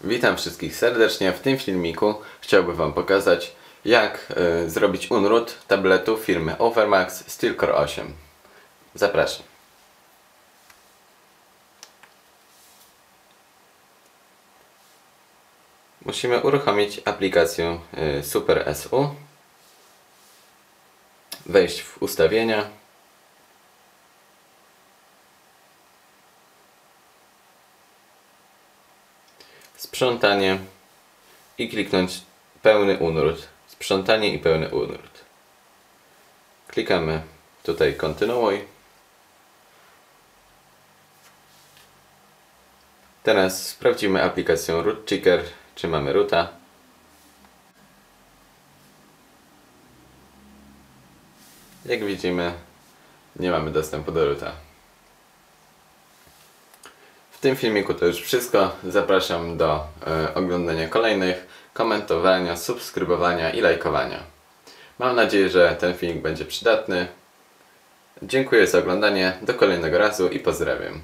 Witam wszystkich serdecznie. W tym filmiku chciałbym Wam pokazać jak y, zrobić unroot tabletu firmy Overmax Steelcore 8. Zapraszam. Musimy uruchomić aplikację y, Super SU. Wejść w ustawienia. Sprzątanie i kliknąć pełny unród. Sprzątanie i pełny unród. Klikamy tutaj kontynuuj. Teraz sprawdzimy aplikację Root Checker, czy mamy roota. Jak widzimy, nie mamy dostępu do roota. W tym filmiku to już wszystko. Zapraszam do e, oglądania kolejnych, komentowania, subskrybowania i lajkowania. Mam nadzieję, że ten filmik będzie przydatny. Dziękuję za oglądanie, do kolejnego razu i pozdrawiam.